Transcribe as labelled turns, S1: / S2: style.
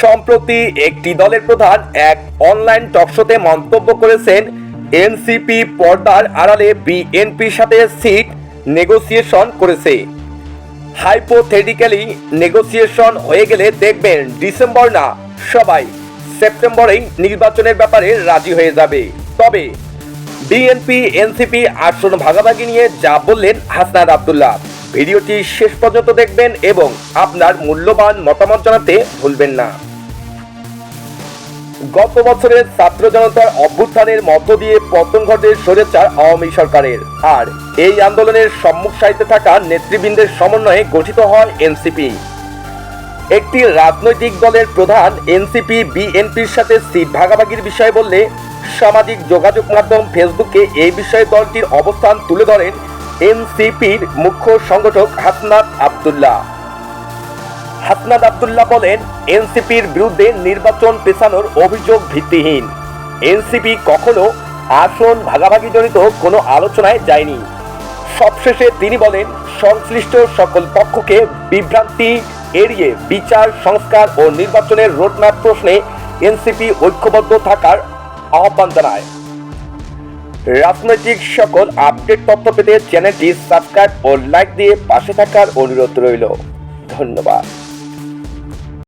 S1: সম্প্রতি একটি দলের প্রধান এক অনলাইন টকশোতে মন্তব্য করেছেন, এনসিপি পর্দার আড়ালে বিএনপির সাথে সিট নেগোসিয়েশন করেছে। হাইপোথেটিক্যালি নেগোসিয়েশন হয়ে গেলে দেখবেন ডিসেম্বর না, সবাই সেপ্টেম্বরেই নির্বাচনের ব্যাপারে রাজি হয়ে যাবে। তবে বিএনপি, এনসিপি আসন ভাগাভাগি নিয়ে যা বললেন হাসনাদ আব্দুল্লাহ। ভিডিওটি শেষ পর্যন্ত দেখবেন এবং আপনার মূল্যবান মতামত জানাতে ভুলবেন না। গত বছরের ছাত্র জনতার অভ্যুত্থানের মধ্য দিয়ে পতন ঘটে সরেচার আওয়ামী সরকারের। আর এই আন্দোলনের সম্মুখ সারিতে থাকা নেতৃবৃন্দের সমন্বয়ে গঠিত হয় এনসিপি। একটি রাজনৈতিক দলের প্রধান এনসিপি, বিএনপির সাথে সিট ভাগাভাগির বিষয় বললে সামাজিক যোগাযোগ মাধ্যম ফেসবুকে এই বিষয়ে দলটির অবস্থান তুলে ধরেন এনসিপির মুখ্য সংগঠক হাসনাত আবদুল্লাহ। হাসনাদ আবদুল্লাহ বলেন, এনসিপির বিরুদ্ধে নির্বাচন পেছানোর অভিযোগ ভিত্তিহীন। এনসিপি কখনো আসন ভাগাভাগি জনিত কোনো আলোচনায় যায়নি। সবশেষে তিনি বলেন, সংশ্লিষ্ট সকল পক্ষকে বিভ্রান্তি এড়িয়ে বিচার, সংস্কার ও নির্বাচনের রোডম্যাপ প্রশ্নে এনসিপি ঐক্যবদ্ধ থাকার আহ্বান জানায়। রাজনৈতিক সকল আপডেট তথ্য পেতে চ্যানেলটি সাবস্ক্রাইব ও লাইক দিয়ে পাশে থাকার অনুরোধ রইল। ধন্যবাদ।